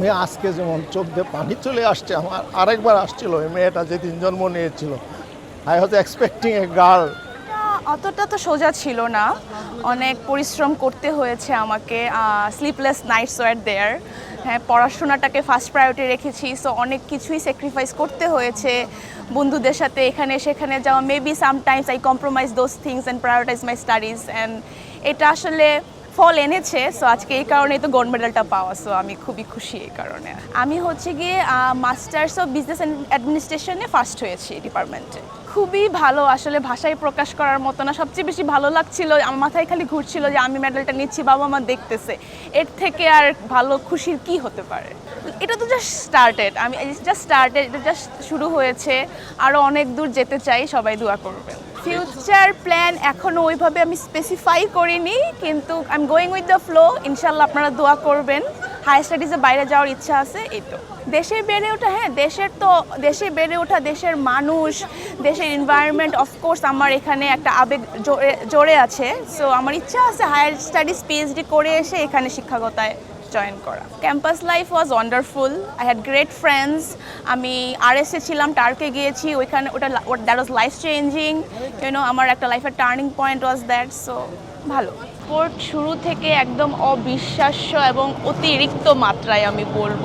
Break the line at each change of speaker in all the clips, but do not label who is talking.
আমি আজকে যেমন চোখ দিয়ে পানি চলে আসছে, আমার আরেকবার আসছিল ওই মেয়েটা যেদিন জন্ম নিয়েছিল। আই হয়তো এক্সপেক্টিং এ গার্ল
অতটা তো সোজা ছিল না। অনেক পরিশ্রম করতে হয়েছে আমাকে স্লিপলেস নাইটস ওয়ার দেয়ার হ্যাঁ পড়াশোনাটাকে ফার্স্ট প্রায়োরিটি রেখেছি সো অনেক কিছুই স্যাক্রিফাইস করতে হয়েছে। বন্ধুদের সাথে এখানে সেখানে যাওয়া maybe sometimes I compromise those things and prioritise my studies and এটা আসলে ফল এনেছে সো আজকে এই কারণেই তো গোল্ড মেডেলটা পাওয়া সো আমি খুবই খুশি এই কারণে। আমি হচ্ছে গিয়ে মাস্টার্স অফ বিজনেস অ্যাডমিনিস্ট্রেশনে ফার্স্ট হয়েছি ডিপার্টমেন্টে খুবই ভালো, আসলে ভাষায় প্রকাশ করার মতো না, সবচেয়ে বেশি ভালো লাগছিল, আমার মাথায় খালি ঘুরছিল যে আমি মেডেলটা নিচ্ছি, বাবা মা দেখতেছে। এর থেকে আর ভালো খুশির কি হতে পারে? এটা তো জাস্ট স্টার্টেড আমি জাস্ট স্টার্টেড এটা জাস্ট শুরু হয়েছে আরও অনেক দূর যেতে চাই, সবাই দোয়া করবেন। ফিউচার প্ল্যান এখনও ওইভাবে আমি স্পেসিফাই করিনি, কিন্তু I am going with the flow ইনশাল্লাহ আপনারা দোয়া করবেন। হায়ার স্টাডিজে বাইরে যাওয়ার ইচ্ছা আছে, এই তো। দেশে বেড়ে ওঠা হ্যাঁ দেশের তো, দেশে বেড়ে ওঠা, দেশের মানুষ, দেশের এনভায়রনমেন্ট অফকোর্স আমার এখানে একটা আবেগ জোরে জোরে আছে। সো আমার ইচ্ছা আছে হায়ার স্টাডিজ পিএইচডি করে এসে এখানে শিক্ষাগতায় জয়েন করা। Campus life was wonderful I had great friends আমি আর এসে ছিলাম টার্কে গিয়েছি। ওইখানে ওটা that was life changing you know আমার একটা লাইফের turning point was that so ভালো। স্পোর্ট শুরু থেকে একদম অবিশ্বাস্য এবং অতিরিক্ত মাত্রায় আমি বলব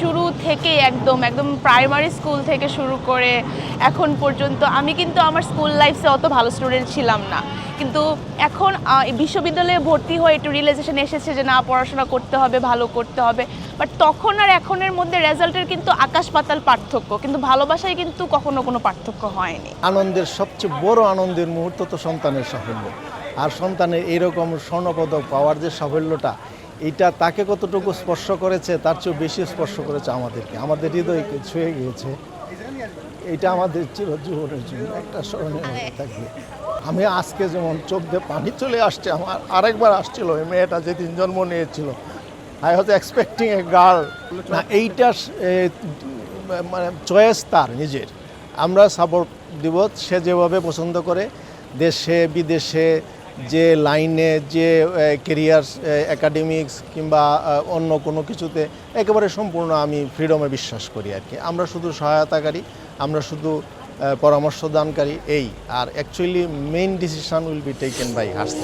শুরু থেকে একদম একদম প্রাইমারি স্কুল থেকে শুরু করে এখন পর্যন্ত আমি কিন্তু আমার স্কুল লাইফে অত ভালো স্টুডেন্ট ছিলাম না। কিন্তু এখন বিশ্ববিদ্যালয়ে ভর্তি হয়ে একটু রিয়েলাইজেশন এসেছে যে না, পড়াশোনা করতে হবে, ভালো করতে হবে। বাট তখন আর এখনের মধ্যে রেজাল্টের কিন্তু আকাশ পাতাল পার্থক্য। কিন্তু ভালোবাসায় কিন্তু কখনো কোনো পার্থক্য হয়নি।
আনন্দের সবচেয়ে বড় আনন্দের মুহূর্ত তো সন্তানের সাফল্য। আর সন্তানের এইরকম স্বর্ণপদক পাওয়ার যে সাফল্যটা, এটা তাকে কতটুকু স্পর্শ করেছে, তার চেয়েও বেশি স্পর্শ করেছে আমাদেরকে। আমাদের হৃদয়কে ছুঁয়ে গিয়েছে। এটা আমাদের চিরজীবনের জন্য একটা স্মরণীয় থাকবে। আমি আজকে যেমন চোখ দিয়ে পানি চলে আসছে, আমার আরেকবার আসছিল ওই মেয়েটা যেদিন জন্ম নিয়েছিল। আই হয়তো এক্সপেক্টিং এ গার্ল না, এইটা মানে চয়েস তার, নিজের। আমরা সাপোর্ট দিব, সে যেভাবে পছন্দ করে, দেশে, বিদেশে যে লাইনে, যে কেরিয়ার একাডেমিক্স কিংবা অন্য কোনো কিছুতে একেবারে সম্পূর্ণ আমি ফ্রিডমে বিশ্বাস করি আর কি। আমরা শুধু সহায়তাকারী, আমরা শুধু পরামর্শদানকারী পরামর্শ দানকারী এই। আর actually main decision will be taken by hers